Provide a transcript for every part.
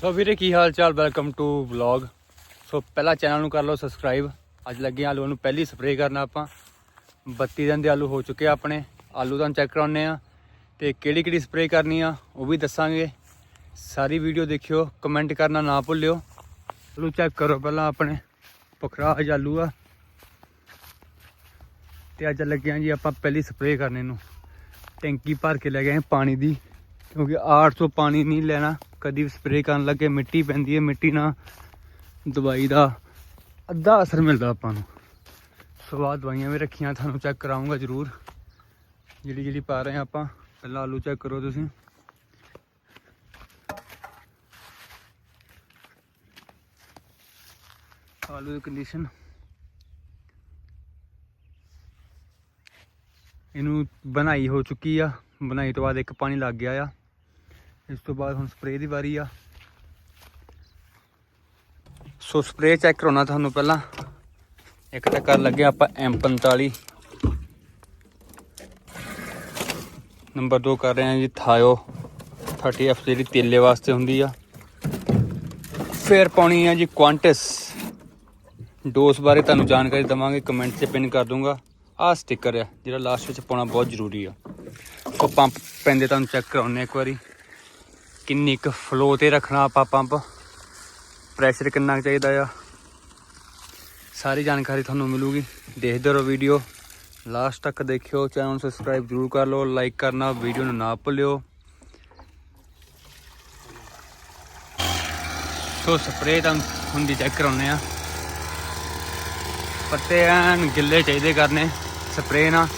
ਸੋ ਵੀਰੇ, ਕੀ ਹਾਲ ਚਾਲ welcome to vlog ਸੋ ਪਹਿਲਾਂ ਚੈਨਲ ਨੂੰ ਕਰ ਲਓ ਸਬਸਕ੍ਰਾਈਬ ਅੱਜ ਲੱਗੇ ਹਾਂ ਆਲੂਆਂ ਨੂੰ ਪਹਿਲੀ ਸਪਰੇਅ ਕਰਨਾ ਆਪਾਂ। 32 ਦਿਨ ਦੇ ਆਲੂ ਹੋ ਚੁੱਕੇ ਆ ਆਪਣੇ। ਆਲੂ ਤੁਹਾਨੂੰ ਚੈੱਕ ਕਰਾਉਣੇ ਆ ਤੇ ਕਿਹੜੀ ਕਿਹੜੀ ਸਪਰੇਅ ਕਰਨੀ ਆ, ਉਹ ਵੀ ਦੱਸਾਂਗੇ। ਸਾਰੀ ਵੀਡੀਓ ਦੇਖਿਓ ਕਮੈਂਟ ਕਰਨਾ ਨਾ ਭੁੱਲਿਓ। ਆਲੂ ਚੈੱਕ ਕਰੋ ਪਹਿਲਾਂ ਆਪਣੇ। ਪਖਰਾਜ ਆਲੂ ਆ। ਤੇ ਅੱਜ ਲੱਗੇ ਹਾਂ ਜੀ ਆਪਾਂ ਪਹਿਲੀ ਸਪਰੇਅ ਕਰਨੇ ਨੂੰ। ਟੈਂਕੀ ਭਰ ਕੇ ਲੈ ਗਏ ਪਾਣੀ ਦੀ। ਕਿਉਂਕਿ ਆੜ ਤੋਂ ਪਾਣੀ ਨਹੀਂ ਲੈਣਾ। ਕਦੀ ਵੀ ਸਪਰੇਅ ਕਰਨ ਲੱਗੇ, ਮਿੱਟੀ ਪੈਂਦੀ ਹੈ, ਮਿੱਟੀ ਨਾਲ ਦਵਾਈ ਦਾ ਅੱਧਾ ਅਸਰ ਮਿਲਦਾ ਆਪਾਂ ਨੂੰ। ਸੋ ਆਹ ਦਵਾਈਆਂ ਵੀ ਰੱਖੀਆਂ, ਤੁਹਾਨੂੰ ਚੈੱਕ ਕਰਾਉਂਗਾ ਜ਼ਰੂਰ। ਜਿਹੜੀ ਜਿਹੜੀ ਪਾ ਰਹੇ ਹਾਂ ਆਪਾਂ, ਪਹਿਲਾਂ ਆਲੂ ਚੈੱਕ ਕਰੋ ਤੁਸੀਂ। ਆਲੂ ਦੀ ਕੰਡੀਸ਼ਨ ਇਹਨੂੰ ਬਣਾਈ ਹੋ ਚੁੱਕੀ ਆ, ਬਣਾਈ ਤੋਂ ਬਾਅਦ ਇੱਕ ਪਾਣੀ ਲੱਗ ਗਿਆ ਆ। ਇਸ ਤੋਂ ਬਾਅਦ ਹੁਣ ਸਪਰੇਅ ਦੀ ਵਾਰੀ ਆ। ਸੋ ਸਪਰੇਅ ਚੈੱਕ ਕਰਾਉਣਾ ਤੁਹਾਨੂੰ ਪਹਿਲਾਂ। ਇੱਕ ਤਾਂ ਕਰ ਲੱਗੇ ਆਪਾਂ M45 ਨੰਬਰ 2 ਕਰ ਰਹੇ ਹਾਂ ਜੀ, ਥਾਇਓ। 30F ਜਿਹੜੀ ਤੇਲੇ ਵਾਸਤੇ ਹੁੰਦੀ ਆ। ਫਿਰ ਪਾਉਣੀ ਆ ਜੀ ਕੁਆਂਟਸ ਡੋਸ ਬਾਰੇ ਤੁਹਾਨੂੰ ਜਾਣਕਾਰੀ ਦਵਾਂਗੇ, ਕਮੈਂਟ 'ਚ ਪਿੰਨ ਕਰ ਦੂੰਗਾ। ਆਹ ਸਟicker ਆ, ਜਿਹੜਾ ਲਾਸਟ ਵਿੱਚ ਪਾਉਣਾ ਬਹੁਤ ਜ਼ਰੂਰੀ ਆ। ਸੋ ਪੰਪ ਪੈਂਦੇ ਤੁਹਾਨੂੰ ਚੈੱਕ ਕਰਾਉਣੇ ਇੱਕ ਵਾਰੀ। ਕਿੰਨੀ ਕੁ ਫਲੋ ਤੇ ਰੱਖਣਾ ਆਪਾਂ ਪੰਪ ਪ੍ਰੈਸ਼ਰ ਕਿੰਨਾ ਕੁ ਚਾਹੀਦਾ ਆ? ਸਾਰੀ ਜਾਣਕਾਰੀ ਤੁਹਾਨੂੰ ਮਿਲੂਗੀ। ਦੇਖਦੇ ਰਹੋ ਵੀਡੀਓ ਲਾਸਟ ਤੱਕ ਦੇਖਿਓ ਚੈਨਲ ਨੂੰ ਸਬਸਕ੍ਰਾਈਬ ਜ਼ਰੂਰ ਕਰ ਲਓ ਲਾਈਕ ਕਰਨਾ ਵੀਡੀਓ ਨੂੰ ਨਾ ਭੁੱਲਿਓ। ਸੋ ਸਪਰੇਅ ਤਾਂ ਹੁੰਦੀ ਚੈੱਕ ਕਰਾਉਣੇ ਆ। ਪੱਤੇ ਐਨ ਗਿੱਲੇ ਚਾਹੀਦੇ ਕਰਨੇ ਸਪਰੇਅ ਨਾਲ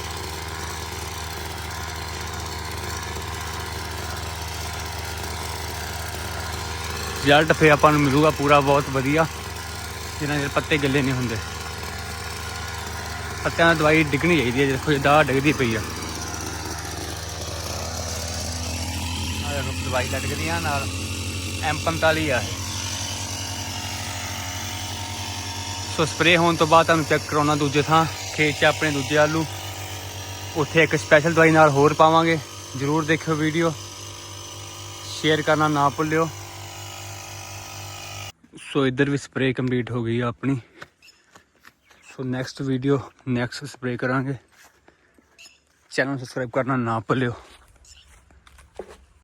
ਰਿਜ਼ਲਟ ਫੇ ਆਪਾਂ ਨੂੰ ਮਿਲੂਗਾ ਪੂਰਾ ਬਹੁਤ ਵਧੀਆ। ਜਿਹਨਾਂ ਦੇ ਪੱਤੇ ਗਿੱਲੇ ਨਹੀਂ ਹੁੰਦੇ। ਪੱਤਿਆਂ ਨਾਲ ਦਵਾਈ ਡਿੱਗਣੀ ਚਾਹੀਦੀ ਹੈ ਦੇਖੋ ਜਿੱਦਾਂ ਡਿੱਗਦੀ ਪਈ ਆ। ਆ ਦੇਖੋ ਦਵਾਈ ਲਟਕਦੀ ਆ ਨਾਲ M45 ਆ। ਸੋ ਸਪਰੇਅ ਹੋਣ ਤੋਂ ਬਾਅਦ ਤੁਹਾਨੂੰ ਚੈੱਕ ਕਰਾਉਣਾ ਦੂਜੇ ਥਾਂ, ਖੇਤ 'ਚ ਆਪਣੇ ਦੂਜੇ ਆਲੂ। ਉੱਥੇ ਇੱਕ ਸਪੈਸ਼ਲ ਦਵਾਈ ਨਾਲ ਹੋਰ ਪਾਵਾਂਗੇ। ਜਰੂਰ ਦੇਖਿਓ ਵੀਡੀਓ ਸ਼ੇਅਰ ਕਰਨਾ ਨਾ ਭੁੱਲਿਓ। ਸੋ ਇੱਧਰ ਵੀ ਸਪਰੇਅ ਕੰਪਲੀਟ ਹੋ ਗਈ ਆ ਆਪਣੀ। So next video next spray ਕਰਾਂਗੇ। ਚੈਨਲ ਸਬਸਕ੍ਰਾਈਬ ਕਰਨਾ ਨਾ ਭੁੱਲਿਓ।